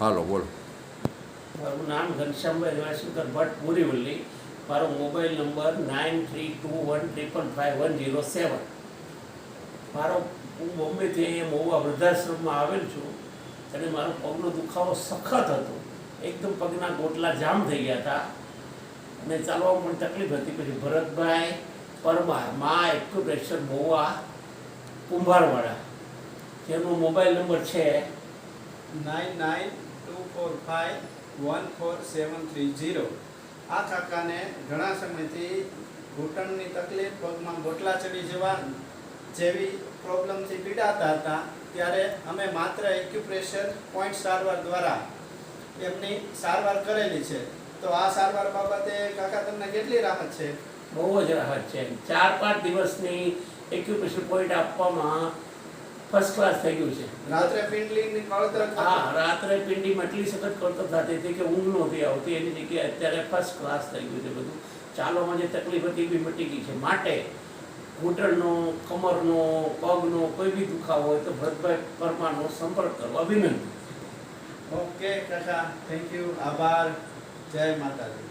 હાલો, બોલો. મારું નામ ઘનશ્યામભાઈ રેવાશંકર ભટ્ટ બોરીવલ્લી મારો mobile number nine three two one triple five one zero seven. મારો, હું બોમ્બેથી અહીંયા મહુવા વૃદ્ધાશ્રમમાં આવેલ છું અને મારો પગનો દુખાવો સખત હતો. એકદમ પગના ગોટલા જામ થઈ ગયા હતા. અને ચાલવામાં પણ તકલીફ હતી. પછી ભરતભાઈ, પરમાર, મા એક્યુપ્રેશર મહુવા, કુંભારવાડા. જેનો મોબાઈલ નંબર છે nine nine two four five one four seven three zero આ કાકાને ઘણા સમયથી ઘૂંટણની તકલીફ, પગમાં ગોટલા ચડી જવા જેવી પ્રોબ્લેમથી પીડાતા હતા. ત્યારે અમે માત્ર એક્યુપ્રેશર પોઈન્ટ સારવાર દ્વારા એમની સારવાર કરેલી છે. તો આ સારવાર બાબતે કાકા તમને કેટલી રાહત છે? બહુ જ રાહત છે. ચાર પાંચ દિવસની એક્યુપ્રેશર પોઈન્ટ આપવામાં ફર્સ્ટ ક્લાસ થઈ ગયું છે. રાત્રે પિંડલીની કળતર હા રાત્રે પિંડીમાં એટલી સખત કળતર થતી હતી કે ઊંઘ નહોતી આવતી. એની જગ્યાએ અત્યારે ફર્સ્ટ ક્લાસ થઈ ગયું છે બધું. ચાલવામાં જે તકલીફ હતી એ બી મટી ગઈ છે. માટે ઘૂંટણનો કમરનો પગનો કોઈ બી દુખાવો હોય તો ભરતભાઈ પરમારનો સંપર્ક કરવો. અભિનંદન. ઓકે કાકા થેન્ક યુ આભાર. જય માતાજી.